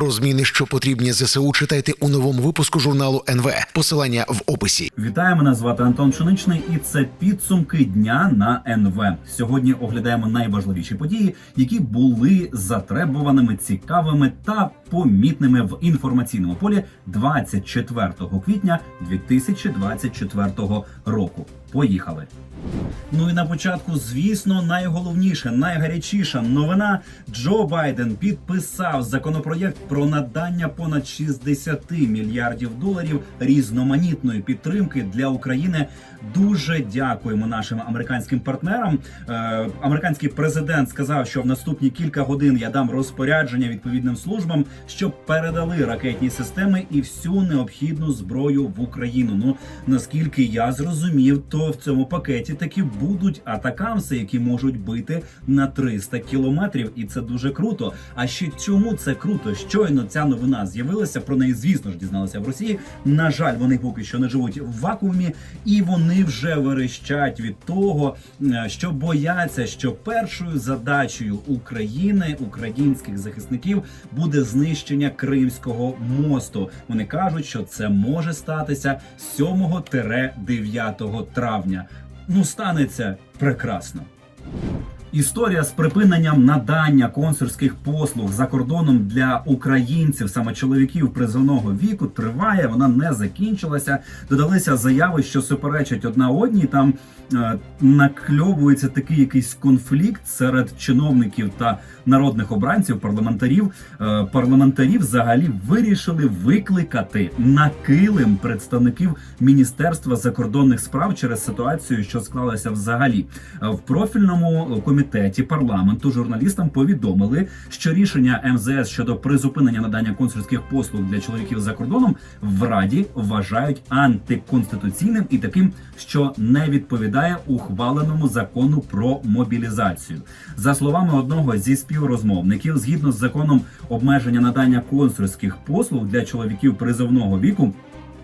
Про зміни, що потрібні ЗСУ, читайте у новому випуску журналу НВ. Посилання в описі. Вітаю, мене звати Антон Пшеничний, і це підсумки дня на НВ. Сьогодні оглядаємо найважливіші події, які були затребуваними, цікавими та помітними в інформаційному полі 24 квітня 2024 року. Поїхали. Ну і на початку, звісно, найголовніше, найгарячіша новина. Джо Байден підписав законопроєкт про надання понад 60 мільярдів доларів різноманітної підтримки для України. Дуже дякуємо нашим американським партнерам. Е, американський президент сказав, що в наступні кілька годин я дам розпорядження відповідним службам, щоб передали ракетні системи і всю необхідну зброю в Україну. Ну наскільки я зрозумів, то в цьому пакеті таки будуть атакамси, які можуть бити на 300 кілометрів, і це дуже круто. А ще чому це круто? Щойно ця новина з'явилася. Про неї, звісно ж, дізналися в Росії. На жаль, вони поки що не живуть в вакуумі, і вони вже верещать від того, е, що бояться, що першою задачею України, українських захисників, буде знищення Кримського мосту. Вони кажуть, що це може статися 7-9 травня. Ну, станеться прекрасно. Історія з припиненням надання консульських послуг за кордоном для українців, саме чоловіків призовного віку, триває. Вона не закінчилася. Додалися заяви, що суперечать одна одній. Там е, накльовується такий якийсь конфлікт серед чиновників та народних обранців, парламентарів. Е, парламентарів взагалі вирішили викликати на килим представників Міністерства закордонних справ через ситуацію, що склалася взагалі Е, в профільному комітеті парламенту. Журналістам повідомили, що рішення МЗС щодо призупинення надання консульських послуг для чоловіків за кордоном в Раді вважають антиконституційним і таким, що не відповідає ухваленому закону про мобілізацію. За словами одного зі співрозмовників, згідно з законом обмеження надання консульських послуг для чоловіків призовного віку.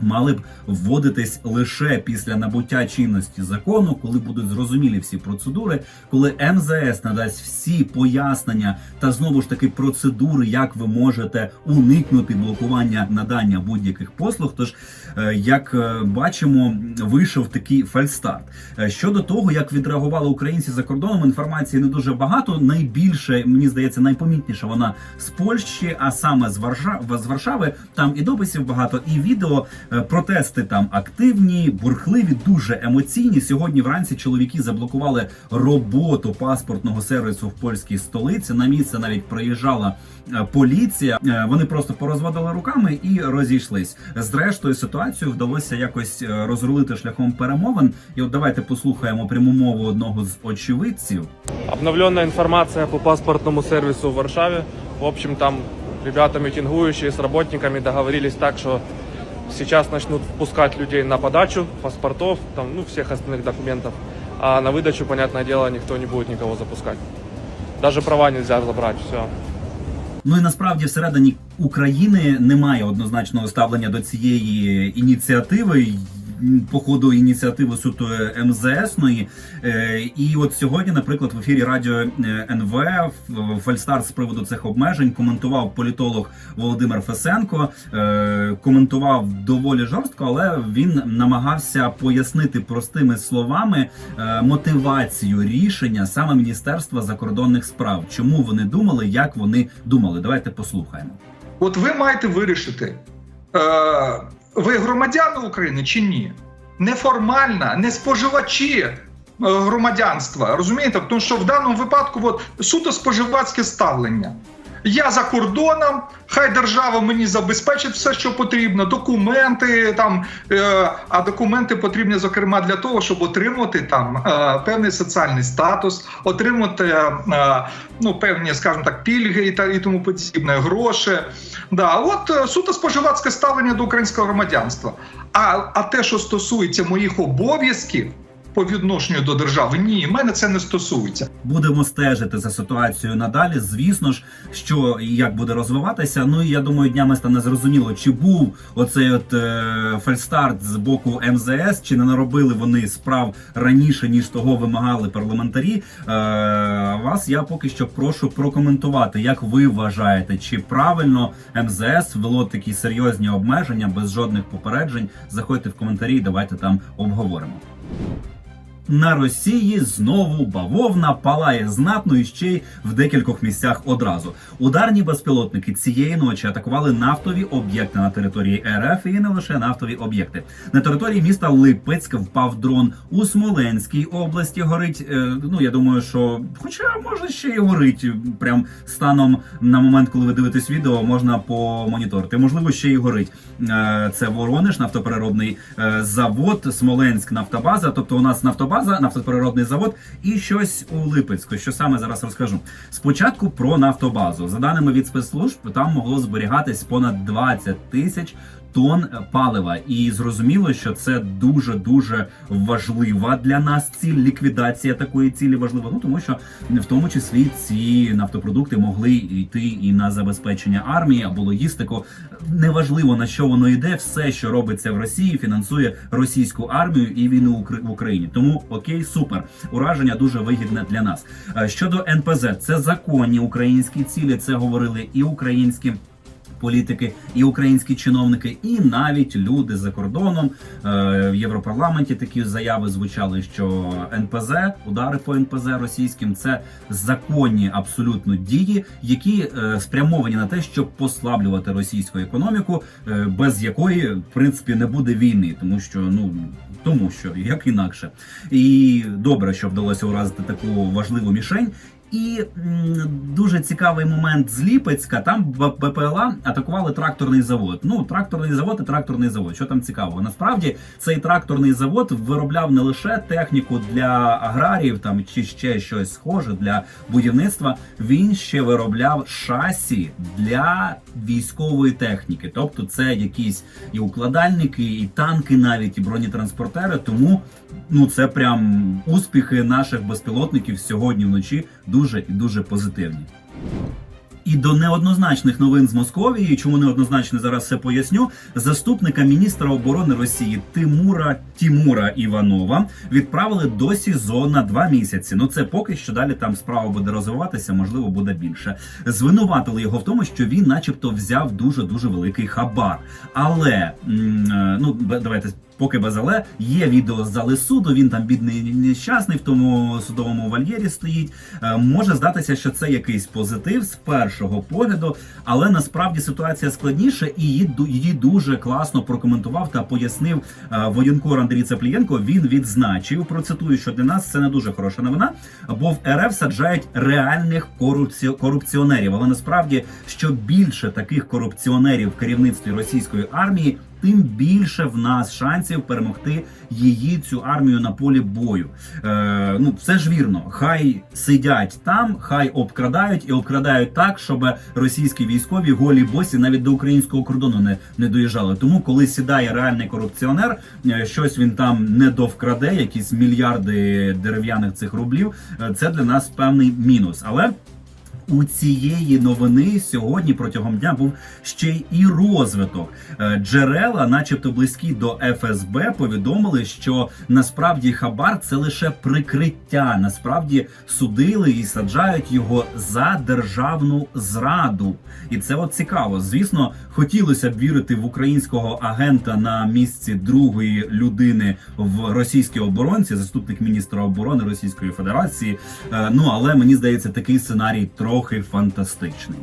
Мали б вводитись лише після набуття чинності закону, коли будуть зрозумілі всі процедури, коли МЗС надасть всі пояснення та знову ж таки процедури, як ви можете уникнути блокування надання будь-яких послуг. Тож, е, як е, бачимо, вийшов такий фальстарт. Е, Щодо того, як відреагували українці за кордоном, інформації не дуже багато. Найбільше мені здається, найпомітніша вона з Польщі, а саме з Варшави з Варшави. Там і дописів багато, і відео. Е, Протести там активні, бурхливі, дуже емоційні. Сьогодні вранці чоловіки заблокували роботу паспортного сервісу в польській столиці. На місце навіть приїжджала е, поліція. Е, Вони просто порозводили руками і розійшлись. Зрештою, ситуацію вдалося якось розрулити шляхом перемовин. І от давайте послухаємо пряму мову одного з очевидців. Обновленная информация по паспортному сервису в Варшаве. В общем, там ребята митингующие с работниками договорились так, что сейчас начнут пускать людей на подачу паспортов, там, ну, всех остальных документов. А на выдачу, понятное дело, никто не будет никого запускать. Даже права нельзя забрать, все. Ну і насправді всередині України немає однозначного ставлення до цієї ініціативи. По ходу ініціативи суто МЗСної. Е, І от сьогодні, наприклад, в ефірі радіо е, НВ Фальстар з приводу цих обмежень коментував політолог Володимир Фесенко. Е, Коментував доволі жорстко, але він намагався пояснити простими словами е, мотивацію рішення саме Міністерства закордонних справ. Чому вони думали, як вони думали. Давайте послухаємо. От ви маєте вирішити, е, ви громадяни України чи ні? Неформальна, не споживачі е, громадянства. Розумієте? Тому що в даному випадку от, суто споживацьке ставлення. Я за кордоном, хай держава мені забезпечить все, що потрібно, документи там. Е, а документи потрібні, зокрема, для того, щоб отримати там е, певний соціальний статус, отримати е, ну, певні, скажімо так, пільги і, та, і тому подібне, гроші. Да, от е, суто споживацьке ставлення до українського громадянства. А, а те, що стосується моїх обов'язків по відношенню до держави. Ні, мене це не стосується. Будемо стежити за ситуацією надалі. Звісно ж, що і як буде розвиватися. Ну і я думаю, днями стане зрозуміло, чи був оцей от е, фальстарт з боку МЗС, чи не наробили вони справ раніше ніж того вимагали парламентарі. Е, вас я поки що прошу прокоментувати, як ви вважаєте, чи правильно МЗС ввело такі серйозні обмеження без жодних попереджень. Заходьте в коментарі, давайте там обговоримо. На Росії знову бавовна палає знатно і ще й в декількох місцях одразу. Ударні безпілотники цієї ночі атакували нафтові об'єкти на території РФ і не лише нафтові об'єкти. На території міста Липецьк впав дрон у Смоленській області. Горить. е, ну я думаю, що хоча може ще й горить. Прям станом на момент, коли ви дивитесь відео, можна помоніторити. Можливо, ще й горить. Е, Це Воронеж, нафтопереробний е, завод, Смоленськ, нафтобаза. Тобто у нас нафтобаза, нафтопереробний завод і щось у Липецьку. Що саме зараз розкажу. Спочатку про нафтобазу. За даними від спецслужб, там могло зберігатись понад 20 тисяч. Тонн палива, і зрозуміло, що це дуже дуже важлива для нас ціль. Ліквідація такої цілі важлива. Ну тому що в тому числі ці нафтопродукти могли йти і на забезпечення армії або логістику. Неважливо на що воно йде, все, що робиться в Росії, фінансує російську армію і війну в Україні. Тому окей, супер. Ураження дуже вигідне для нас. Е, Щодо НПЗ, це законні українські цілі. Це говорили і українські. Політики і українські чиновники, і навіть люди за кордоном е, в Європарламенті такі заяви звучали, що НПЗ, удари по НПЗ російським це законні абсолютно дії, які е, спрямовані на те, щоб послаблювати російську економіку, е, без якої в принципі не буде війни, тому що ну тому що як інакше, і добре, що вдалося уразити таку важливу мішень. І дуже цікавий момент з Ліпецька. Там БПЛА атакували тракторний завод. Ну, тракторний завод і тракторний завод. Що там цікавого? Насправді цей тракторний завод виробляв не лише техніку для аграріїв, там чи ще щось схоже для будівництва. Він ще виробляв шасі для військової техніки. Тобто, це якісь і укладальники, і танки, навіть і бронетранспортери. Тому ну це прям успіхи наших безпілотників сьогодні вночі дуже і дуже позитивні. І до неоднозначних новин з Московії, чому неоднозначно зараз все поясню. Заступника міністра оборони Росії Тимура Тімура Іванова відправили до СІЗО на два місяці. Ну це поки що далі там справа буде розвиватися, можливо, буде більше. Звинуватили його в тому, що він, начебто, взяв дуже дуже великий хабар. Але е, ну давайте. Поки без але є відео з зали суду. Він там бідний нещасний в тому судовому вольєрі стоїть. Е, Може здатися, що це якийсь позитив з першого погляду, але насправді ситуація складніша, і її дуже класно прокоментував та пояснив е, воєнкор Андрій Цаплієнко. Він відзначив процитую, що для нас це не дуже хороша новина, бо в РФ саджають реальних корупці... корупціонерів. Але насправді, що більше таких корупціонерів в керівництві російської армії. Тим більше в нас шансів перемогти її цю армію на полі бою. Е, ну все ж вірно. Хай сидять там, хай обкрадають і обкрадають так, щоб російські військові голі босі навіть до українського кордону не, не доїжджали. Тому, коли сідає реальний корупціонер, е, щось він там не довкраде, якісь мільярди дерев'яних цих рублів. е, Це для нас певний мінус. Але у цієї новини сьогодні протягом дня був ще й розвиток. Е, Джерела, начебто близькі до ФСБ, повідомили, що насправді хабар це лише прикриття. Насправді судили і саджають його за державну зраду. І це от цікаво. Звісно, хотілося б вірити в українського агента на місці другої людини в російській оборонці, заступник міністра оборони Російської Федерації. Е, Ну але мені здається, такий сценарій трохи фантастичний.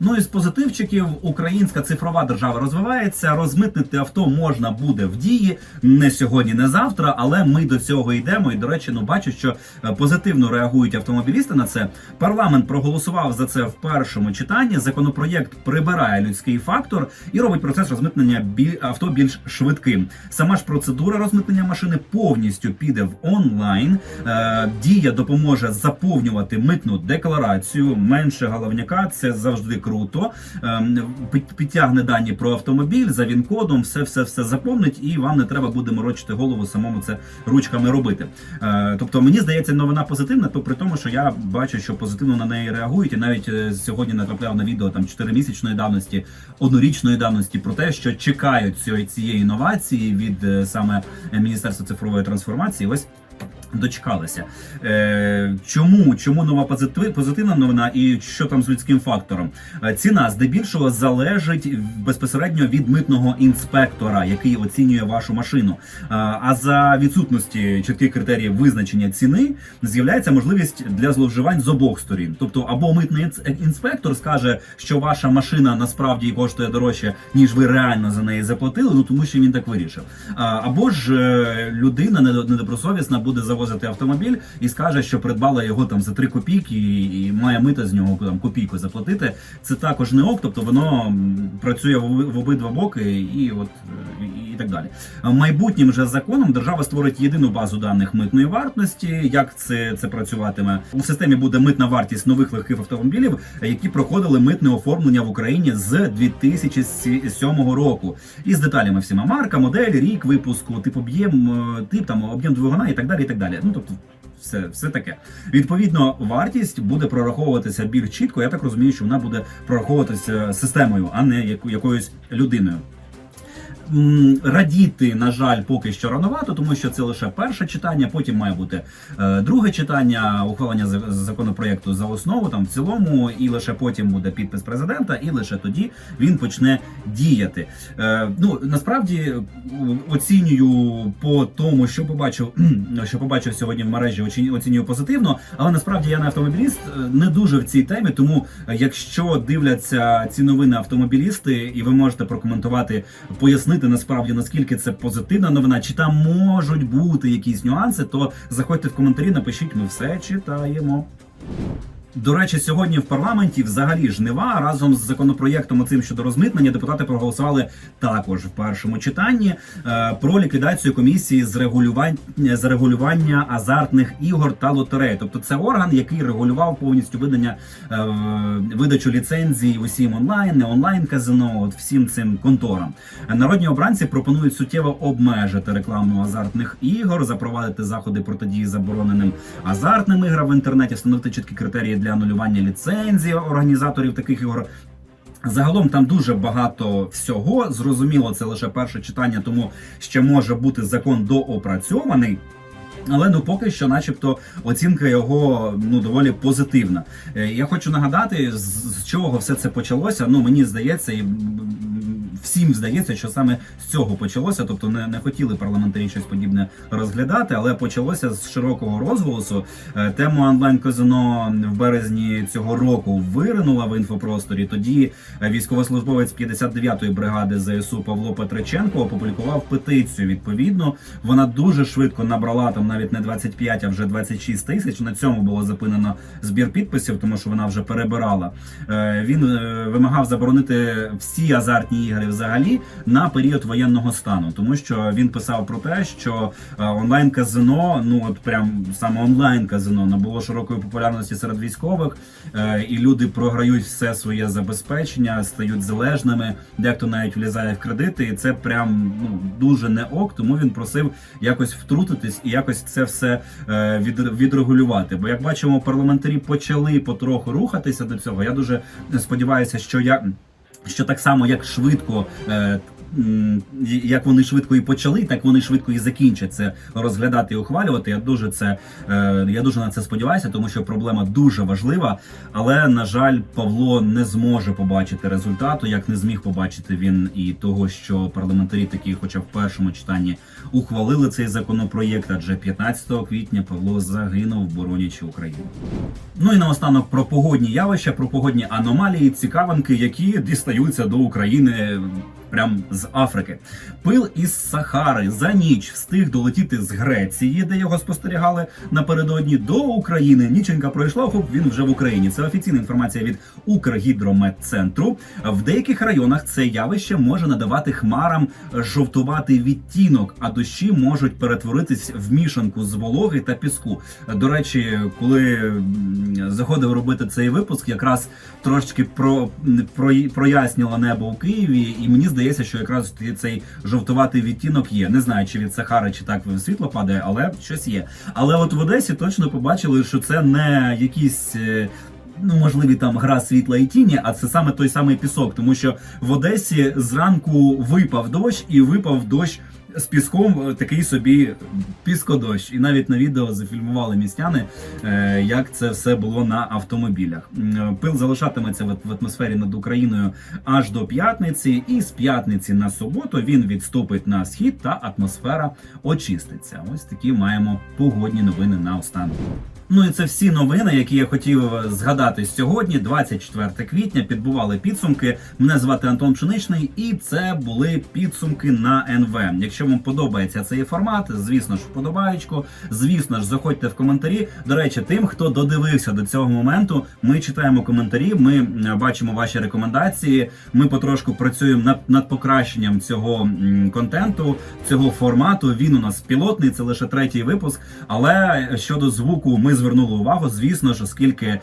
Ну і з позитивчиків українська цифрова держава розвивається. Розмитнити авто можна буде в дії не сьогодні, не завтра, але ми до цього йдемо. І до речі, ну бачу, що е, позитивно реагують автомобілісти на це. Парламент проголосував за це в першому читанні. Законопроєкт прибирає людський фактор і робить процес розмитнення авто більш швидким. Сама ж процедура розмитнення машини повністю піде в онлайн. Е, Дія допоможе заповнювати митну декларацію. Менше головняка це завжди круто. Ем, Підтягне дані про автомобіль за він-кодом, все, все, все заповнить, і вам не треба буде морочити голову самому це ручками робити. Е, Тобто, мені здається, новина позитивна, то при тому, що я бачу, що позитивно на неї реагують, і навіть е, сьогодні натрапляв на відео там 4-місячної давності, однорічної давності про те, що чекають цієї інновації від е, саме Міністерства цифрової трансформації. Ось Дочекалися. Е, чому? Чому нова позитивна новина і що там з людським фактором? Е, ціна здебільшого залежить безпосередньо від митного інспектора, який оцінює вашу машину. Е, а за відсутності чітких критеріїв визначення ціни з'являється можливість для зловживань з обох сторін. Тобто, або митний інспектор скаже, що ваша машина насправді коштує дорожче, ніж ви реально за неї заплатили, ну тому що він так вирішив. А, або ж е, людина недо- недобросовісна буде завозити автомобіль і скаже, що придбала його там за 3 копійки і, має мита з нього там копійку заплатити. Це також не ок, тобто воно працює в, обидва боки, і от е, і, і так далі. Майбутнім же законом держава створить єдину базу даних митної вартості. Як це, це працюватиме у системі? Буде митна вартість нових легких автомобілів, які проходили митне оформлення в Україні з 2007 року, і з деталями всіма марка, модель, рік випуску, тип об'єм, е, тип там об'єм двигуна і так далі. І так далі. Ну тобто. Все, все таке. Відповідно, вартість буде прораховуватися більш чітко. Я так розумію, що вона буде прораховуватися системою, а не якоюсь людиною. Радіти, на жаль, поки що рановато, тому що це лише перше читання. Потім має бути е, друге читання, ухвалення за- законопроекту за основу, там в цілому, і лише потім буде підпис президента, і лише тоді він почне діяти. Е, ну насправді е, оцінюю по тому, що побачив, що побачив сьогодні в мережі, оці- оцінюю позитивно, але насправді я не автомобіліст, не дуже в цій темі. Тому якщо дивляться ці новини автомобілісти, і ви можете прокоментувати, пояснити насправді наскільки це позитивна новина, чи там можуть бути якісь нюанси, то заходьте в коментарі, напишіть, ми все читаємо. До речі, сьогодні в парламенті взагалі жнива разом з законопроєктом цим щодо розмитнення депутати проголосували також в першому читанні е, про ліквідацію комісії з регулювання з регулювання азартних ігор та лотерей. Тобто це орган, який регулював повністю видання е, видачу ліцензій усім онлайн, не онлайн казино, от всім цим конторам. Народні обранці пропонують суттєво обмежити рекламу азартних ігор, запровадити заходи протидії забороненим азартним іграм в інтернеті, встановити чіткі критерії для анулювання ліцензії організаторів таких ігор. Загалом там дуже багато всього. Зрозуміло, це лише перше читання, тому ще може бути закон доопрацьований. Але ну поки що, начебто, оцінка його ну доволі позитивна. Е, Я хочу нагадати, з, чого все це почалося. Ну мені здається, і всім здається, що саме з цього почалося. Тобто не, не хотіли парламентарі щось подібне розглядати, але почалося з широкого розголосу. Е, Тема онлайн казино в березні цього року виринула в інфопросторі. Тоді е, військовослужбовець 59-ї бригади ЗСУ Павло Петриченко опублікував петицію. Відповідно, вона дуже швидко набрала там навіть не 25, а вже 26 тисяч. На цьому було зупинено збір підписів, тому що вона вже перебирала. Е, Він вимагав заборонити всі азартні ігри взагалі на період воєнного стану, тому що він писав про те, що онлайн казино, ну от прям саме онлайн казино набуло широкої популярності серед військових, е, і люди програють все своє забезпечення, стають залежними, дехто навіть влізає в кредити, і це прям ну дуже не ок. Тому він просив якось втрутитись і якось це все е, від, відрегулювати. Бо як бачимо, парламентарі почали потроху рухатися до цього. Я дуже сподіваюся, що я. Що так само, як швидко, е, як вони швидко і почали, так вони швидко і закінчать це розглядати і ухвалювати. Я дуже це е, я дуже на це сподіваюся, тому що проблема дуже важлива. Але на жаль, Павло не зможе побачити результату, як не зміг побачити він і того, що парламентарі такі, хоча в першому читанні ухвалили цей законопроєкт. Адже 15 квітня Павло загинув, боронячи Україну. Ну і наостанок про погодні явища, про погодні аномалії, цікавинки, які дістаються до України прям з Африки. Пил із Сахари за ніч встиг долетіти з Греції, де його спостерігали напередодні до України. Ніченька пройшла, хоп, він вже в Україні. Це офіційна інформація від Укргідрометцентру. В деяких районах це явище може надавати хмарам жовтуватий відтінок, а дощі можуть перетворитись в мішанку з вологи та піску. До речі, коли заходив робити цей випуск, якраз трошечки про, про проясніло небо у Києві, і мені здається, що якраз цей жовтуватий відтінок є. Не знаю, чи від Сахари, чи так світло падає, але щось є. Але от в Одесі точно побачили, що це не якісь. е, Ну, можливі там гра світла і тіні, а це саме той самий пісок, тому що в Одесі зранку випав дощ і випав дощ з піском, е, такий собі піскодощ. І навіть на відео зафільмували містяни, е, як це все було на автомобілях. Е, Пил залишатиметься в атмосфері над Україною аж до п'ятниці, і з п'ятниці на суботу він відступить на схід та атмосфера очиститься. Ось такі маємо погодні новини на останок. Ну і це всі новини, які я хотів згадати сьогодні, 24 квітня. Підбували підсумки. Мене звати Антон Пшеничний, і це були підсумки на НВ. Якщо вам подобається цей формат, звісно ж, вподобаєчку. Звісно ж, заходьте в коментарі. До речі, тим, хто додивився до цього моменту, ми читаємо коментарі. Ми бачимо ваші рекомендації. Ми потрошку працюємо над, над покращенням цього контенту, цього формату. Він у нас пілотний, це лише третій випуск. Але щодо звуку, ми звернули увагу. Звісно ж, оскільки е,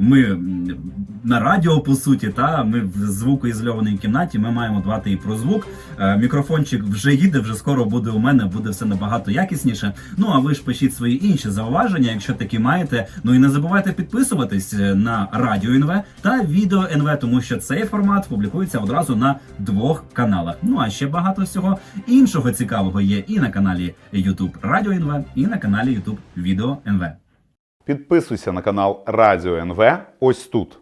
ми на радіо по суті, та ми в звукоізольованій кімнаті. Ми маємо дбати і про звук. Е, мікрофончик вже їде, вже скоро буде у мене, буде все набагато якісніше. Ну а ви ж пишіть свої інші зауваження, якщо такі маєте. Ну і не забувайте підписуватись е, на радіо НВ та відео НВ, тому що цей формат публікується одразу на двох каналах. Ну а ще багато всього іншого цікавого є і на каналі YouTube Радіо НВ, і на каналі YouTube Відео НВ. Підписуйся на канал Радіо НВ ось тут.